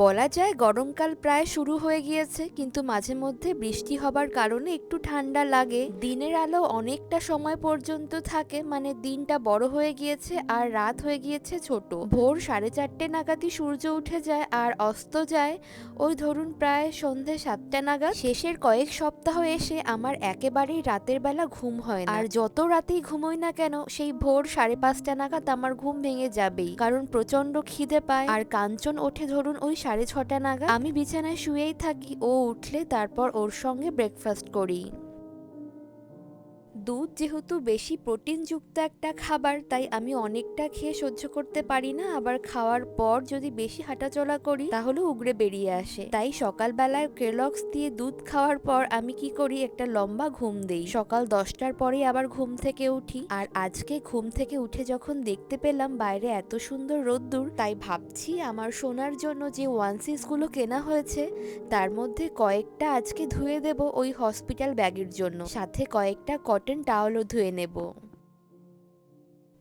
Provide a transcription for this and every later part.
বলা যায় গরমকাল প্রায় শুরু হয়ে গিয়েছে, কিন্তু মাঝে মধ্যে বৃষ্টি হবার কারণে একটু ঠান্ডা লাগে। দিনের আলো অনেকটা সময় পর্যন্ত থাকে মানে দিনটা বড় হয়ে গিয়েছে আর রাত হয়ে গিয়েছে ছোট। ভোর সাড়ে চারটে নাগাদই সূর্য উঠে যায় আর অস্ত যায়। ওই ধরুন প্রায় সন্ধে সাতটা নাগাদ। শেষের কয়েক সপ্তাহ এসে আমার একেবারেই রাতের বেলা ঘুম হয় আর যত রাতেই ঘুমোই না কেন, সেই ভোর সাড়ে পাঁচটা নাগাদ আমার ঘুম ভেঙে যাবেই। কারণ প্রচণ্ড খিদে পায় আর কাঞ্চন ওঠে ধরুন ওই সাড়ে ছটা নাগাদ আমি বিছানায় শুয়েই থাকি ও উঠলে তারপর ওর সঙ্গে ব্রেকফাস্ট করি। দুধ যেহেতু বেশি প্রোটিনযুক্ত একটা খাবার, তাই আমি অনেকটা খেয়ে সহ্য করতে পারি না। আবার খাওয়ার পর যদি বেশি হাঁটাচলা করি, তাহলে উগড়ে বেরিয়ে আসে। তাই সকালবেলায় ক্রেলক্স দিয়ে দুধ খাওয়ার পর আমি কি করি? একটা লম্বা ঘুম দেই। সকাল দশটার পরে আবার ঘুম থেকে উঠি। আর আজকে ঘুম থেকে উঠে যখন দেখতে পেলাম বাইরে এত সুন্দর রোদ্দুর, তাই ভাবছি আমার সোনার জন্য যে ওয়ানসিসগুলো কেনা হয়েছে, তার মধ্যে কয়েকটা আজকে ধুয়ে দেব ওই হসপিটাল ব্যাগের জন্য। সাথে কয়েকটা কটন টাওয়ালও ধুয়ে নেব।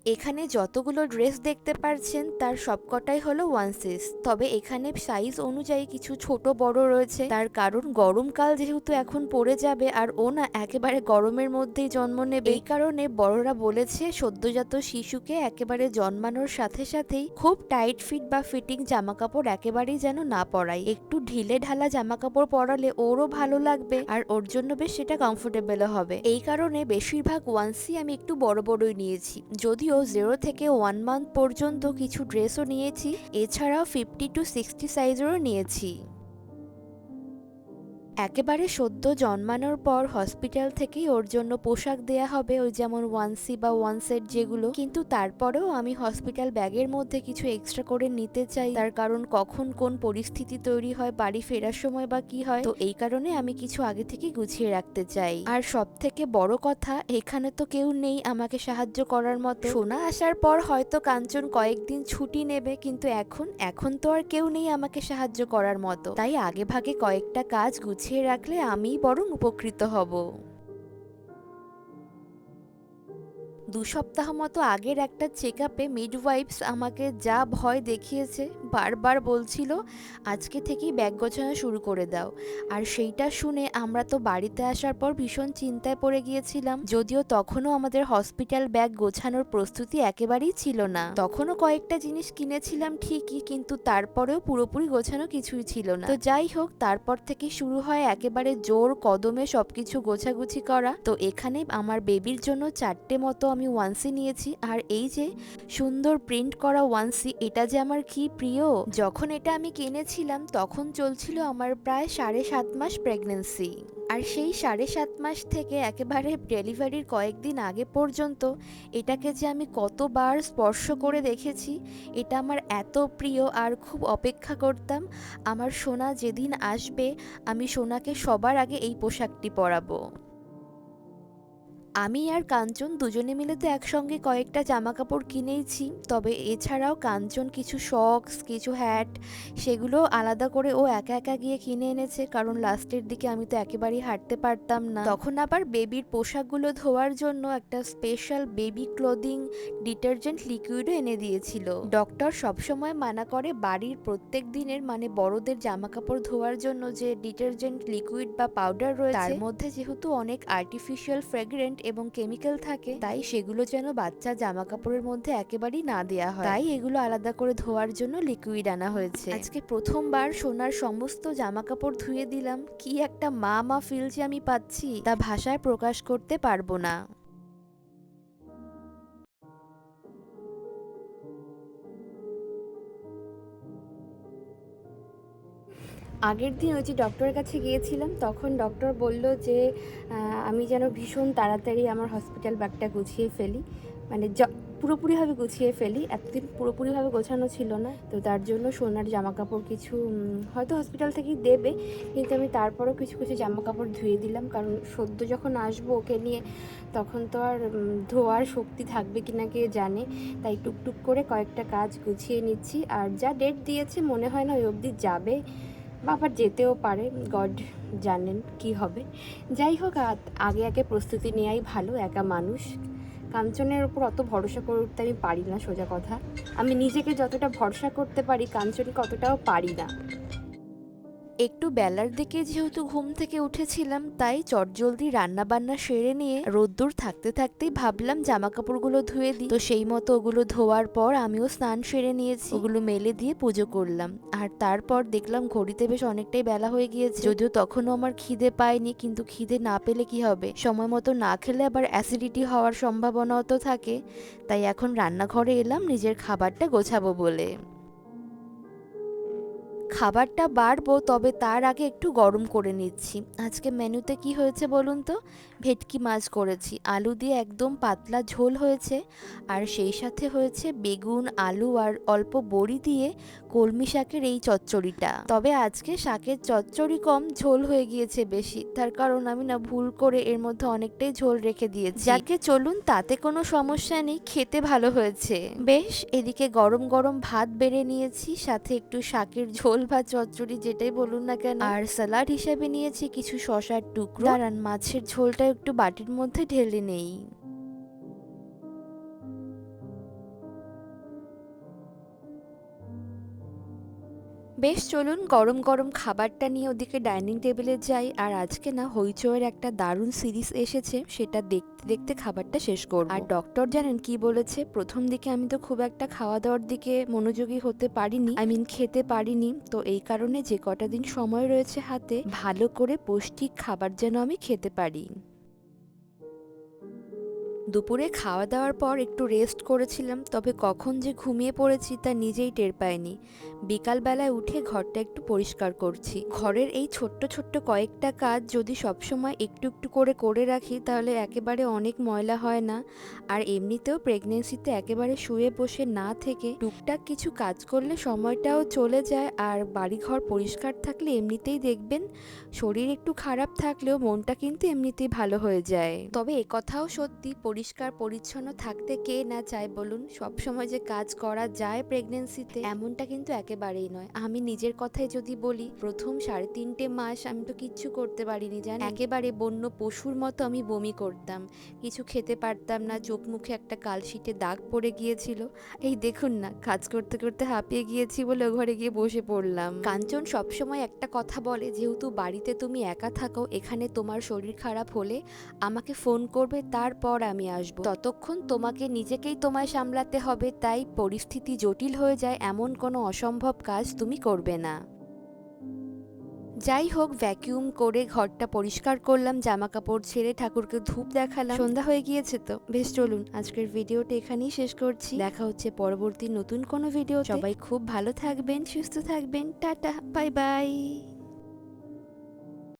এখানে যতগুলো ড্রেস দেখতে পারছেন তার সবকটাই হলো ওয়ান সিস তবে এখানে সাইজ অনুযায়ী কিছু ছোট বড় রয়েছে। তার কারণ গরমকাল যেহেতু এখন পড়ে যাবে আর ও না একেবারে গরমের মধ্যেই জন্ম নেবে। এই কারণে বড়রা বলেছে সদ্যজাত শিশুকে একেবারে জন্মানোর সাথে সাথেই খুব টাইট ফিট বা ফিটিং জামা কাপড় একেবারেই যেন না পরাই একটু ঢিলে ঢালা জামা কাপড় পরালে ওরও ভালো লাগবে আর ওর জন্য বেশ সেটা কমফোর্টেবলও হবে। এই কারণে বেশিরভাগ ওয়ানসি আমি একটু বড় বড়ই নিয়েছি। যদিও জিরো থেকে ওয়ান মান্থ পর্যন্ত কিছু ড্রেসও নিয়েছি। এছাড়াও ফিফটি টু সিক্সটি সাইজেরও নিয়েছি। একেবারে সদ্য জন্মানোর পর হসপিটাল থেকেই ওর জন্য পোশাক দেয়া হবে, ওই যেমন ওয়ানসি বা ওয়ান সেট যেগুলো। কিন্তু তারপরেও আমি হসপিটাল ব্যাগের মধ্যে কিছু এক্সট্রা করে নিতে চাই। তার কারণ কখন কোন পরিস্থিতি তৈরি হয়, বাড়ি ফেরার সময় বা কি হয়, তো এই কারণে আমি কিছু আগে থেকে গুছিয়ে রাখতে চাই। আর সব থেকে বড় কথা, এখানে তো কেউ নেই আমাকে সাহায্য করার মতো। সোনা আসার পর হয়তো কাঞ্চন কয়েকদিন ছুটি নেবে, কিন্তু এখন এখন তো আর কেউ নেই আমাকে সাহায্য করার মতো। তাই আগে ভাগে কয়েকটা কাজ গুছিয়ে রাখলে আমি বরং উপকৃত হব। দু সপ্তাহ মতো আগের একটা চেক আপে মিডওয়াইফস আমাকে যা ভয় দেখিয়েছে বারবার বলছিল, আজকে থেকেই ব্যাগ গোছানো শুরু করে দাও। আর সেইটা শুনে আমরা তো বাড়িতে আসার পর ভীষণ চিন্তায় পড়ে গিয়েছিলাম, যদিও তখনও আমাদের হসপিটাল ব্যাগ গোছানোর প্রস্তুতি একেবারেই ছিল না। তখনও কয়েকটা জিনিস কিনেছিলাম ঠিকই, কিন্তু তারপরেও পুরোপুরি গোছানো কিছুই ছিল না। তো যাই হোক, তারপর থেকে শুরু হয় একেবারে জোর কদমে সবকিছু গোছাগুছি করা। তো এখানে আমার বেবির জন্য চারটে মতো আমি ওয়ানসি নিয়েছি, আর এই যে সুন্দর প্রিন্ট করা ওয়ানসি এটা যে আমার কি প্রিয়? যখন এটা আমি কিনেছিলাম, তখন চলছিল আমার প্রায় সাড়ে সাত মাস প্রেগনেন্সি আর সেই সাড়ে সাত মাস থেকে একেবারে ডেলিভারির কয়েকদিন আগে পর্যন্ত এটাকে যে আমি কতবার স্পর্শ করে দেখেছি, এটা আমার এত প্রিয় আর খুব অপেক্ষা করতাম, আমার সোনা যেদিন আসবে, আমি সোনাকে সবার আগে এই পোশাকটি পরাবো। আমি আর কাঞ্চন দুজনে মিলে তো একসঙ্গে কয়েকটা জামা কাপড় কিনেইছি, তবে এছাড়াও কাঞ্চন কিছু শক্স কিছু হ্যাট সেগুলো আলাদা করে ও একা একা গিয়ে কিনে এনেছে, কারণ লাস্টের দিকে আমি তো একেবারেই হাঁটতে পারতাম না। তখন আবার বেবির পোশাকগুলো ধোয়ার জন্য একটা স্পেশাল বেবি ক্লোদিং ডিটারজেন্ট লিকুইডও এনে দিয়েছিল। ডক্টর সবসময় মানা করে বাড়ির প্রত্যেক দিনের মানে বড়দের জামা কাপড় ধোয়ার জন্য যে ডিটারজেন্ট লিকুইড বা পাউডার রয়েছে, তার মধ্যে যেহেতু অনেক আর্টিফিশিয়াল ফ্রেগ্রেন্ট এবং কেমিক্যাল থাকে, তাই সেগুলো যেন বাচ্চা জামা কাপড়ের মধ্যে একেবারেই না দেয়া হয়। তাই এগুলো আলাদা করে ধোয়ার জন্য লিকুইড আনা হয়েছে। আজকে প্রথমবার সোনার সমস্ত জামা কাপড় ধুয়ে দিলাম। কি একটা মা মা ফিল যে আমি পাচ্ছি, তা ভাষায় প্রকাশ করতে পারব না। আগের দিন ওই যে ডক্টরের কাছে গিয়েছিলাম, তখন ডক্টর বলল যে আমি যেন ভীষণ তাড়াতাড়ি আমার হসপিটাল ব্যাগটা গুছিয়ে ফেলি। মানে পুরোপুরিভাবে গুছিয়ে ফেলি। এতদিন পুরোপুরিভাবে গোছানো ছিল না, তো তার জন্য সোনার জামা কাপড় কিছু হয়তো হসপিটাল থেকেই দেবে, কিন্তু আমি তারপরও কিছু কিছু জামা কাপড় ধুয়ে দিলাম। কারণ সদ্য যখন আসব ওকে নিয়ে, তখন তো আর ধোয়ার শক্তি থাকবে কিনা কে জানে। তাই টুকটুক করে কয়েকটা কাজ গুছিয়ে নিচ্ছি। আর যা ডেট দিয়েছে, মনে হয় না ওই অবধি যাবে। বা আবার যেতেও পারে, গড জানেন কি হবে। যাই হোক আগে আগে প্রস্তুতি নেওয়াই ভালো, একা মানুষ। কাঞ্চনের ওপর অত ভরসা করে উঠতে আমি পারি না, সোজা কথা। আমি নিজেকে যতটা ভরসা করতে পারি, কাঞ্চনকে অতটাও পারি না। একটু বেলার দিকে যেহেতু ঘুম থেকে উঠেছিলাম, তাই চটজলদি রান্না বান্না সেরে নিয়ে রোদ্দুর থাকতে থাকতেই ভাবলাম জামা কাপড়গুলো ধুয়ে দিই। তো সেই মতো ওগুলো ধোয়ার পর আমিও স্নান সেরে নিয়েছি। ওগুলো মেলে দিয়ে পুজো করলাম। আর তারপর দেখলাম ঘড়িতে বেশ অনেকটাই বেলা হয়ে গিয়েছে। যদিও তখনও আমার খিদে পায়নি, কিন্তু খিদে না পেলে কি হবে? সময় মতো না খেলে আবার অ্যাসিডিটি হওয়ার সম্ভাবনাও তো থাকে। তাই এখন রান্নাঘরে এলাম, নিজের খাবারটা গোছাবো বলে। খাবারটা বাড়বো, তবে তার আগে একটু গরম করে নিচ্ছি। আজকে মেনুতে কি হয়েছে বলুন তো? ভেটকি মাছ করেছি, আলু দিয়ে একদম পাতলা ঝোল হয়েছে, আর সেই সাথে হয়েছে বেগুন, আলু আর অল্প বড়ি দিয়ে কলমি শাকের এই চচ্চড়িটা। তবে আজকে শাকের চচ্চড়ি কম, ঝোল হয়ে গিয়েছে বেশি। তার কারণ আমি না ভুল করে এর মধ্যে অনেকটাই ঝোল রেখে দিয়েছি। যাকে চলুন তাতে কোনো সমস্যা নেই, খেতে ভালো হয়েছে। বেশ, এদিকে গরম গরম ভাত বেড়ে নিয়েছি, সাথে একটু শাকের ঝোল বা চচ্চড়ি যেটাই বলুন না কেন আর স্যালাড হিসাবে নিয়েছি কিছু শশার টুকরো। দাঁড়ান মাছের ঝোলটা একটু বাটির মধ্যে ঢেলে নেই। বেশ চলুন গরম গরম খাবারটা নিয়ে ওদিকে ডাইনিং টেবিলে যাই। আর আজকে না হইচয়ের একটা দারুণ সিরিজ এসেছে, সেটা দেখতে দেখতে খাবারটা শেষ করব। আর ডক্টর জানেন কি বলেছে? প্রথম দিকে আমি তো খুব একটা খাওয়া দাওয়ার দিকে মনোযোগী হতে পারিনি, আই মিন খেতে পারিনি। তো এই কারণে যে কটা দিন সময় রয়েছে হাতে, ভালো করে পৌষ্টিক খাবার যেন আমি খেতে পারি। দুপুরে খাওয়া দাওয়ার পর একটু রেস্ট করেছিলাম, তবে কখন যে ঘুমিয়ে পড়েছি তা নিজেই টের পাইনি। বিকালবেলায় উঠে ঘরটা একটু পরিষ্কার করছি। ঘরের এই ছোট্ট ছোট্ট কয়েকটা কাজ যদি সবসময় একটু একটু করে করে রাখি, তাহলে একেবারে অনেক ময়লা হয় না। আর এমনিতেও প্রেগনেন্সিতে একেবারে শুয়ে বসে না থেকে টুকটাক কিছু কাজ করলে সময়টাও চলে যায়। আর বাড়িঘর পরিষ্কার থাকলে এমনিতেই দেখবেন শরীর একটু খারাপ থাকলেও মনটা কিন্তু এমনিতেই ভালো হয়ে যায়। তবে কথাও সত্যি পরিষ্কার, পরিচ্ছন্ন থাকতে কে না চায় বলুন? সব সময় যে কাজ করা যায় প্রেগনেন্সিতে এমনটা কিন্তু একেবারেই নয়। আমি নিজের কথাই যদি বলি, প্রথম সাড়ে তিনটে মাস আমি তো কিচ্ছু করতে পারিনি জান একেবারে বন্য পশুর মতো আমি বমি করতাম। কিছু খেতে পারতাম না, চোখ মুখে একটা কালশিটে দাগ পড়ে গিয়েছিল। এই দেখুন না, কাজ করতে করতে হাঁপিয়ে গিয়েছি বলে ঘরে গিয়ে বসে পড়লাম। কাঞ্চন সবসময় একটা কথা বলে, যেহেতু বাড়িতে তুমি একা থাকো, এখানে তোমার শরীর খারাপ হলে আমাকে ফোন করবে, তারপর আমি আসব। ততক্ষণ তোমাকে নিজেকেই তোমায় সামলাতে হবে, তাই পরিস্থিতি জটিল হয়ে যায়, এমন কোনো অসম্ভব কাজ তুমি করবে না। যাই হোক ভ্যাকিউম করে ঘরটা পরিষ্কার করলাম জামা কাপড় ছেড়ে ঠাকুরকে ধূপ দেখালাম। সন্ধ্যা হয়ে গিয়েছে তো। বেশ, চলুন, আজকের ভিডিওটা এখানেই শেষ করছি। দেখা হচ্ছে পরবর্তী নতুন কোনো ভিডিও সবাই খুব ভালো থাকবেন, সুস্থ থাকবেন। Tata, bye bye.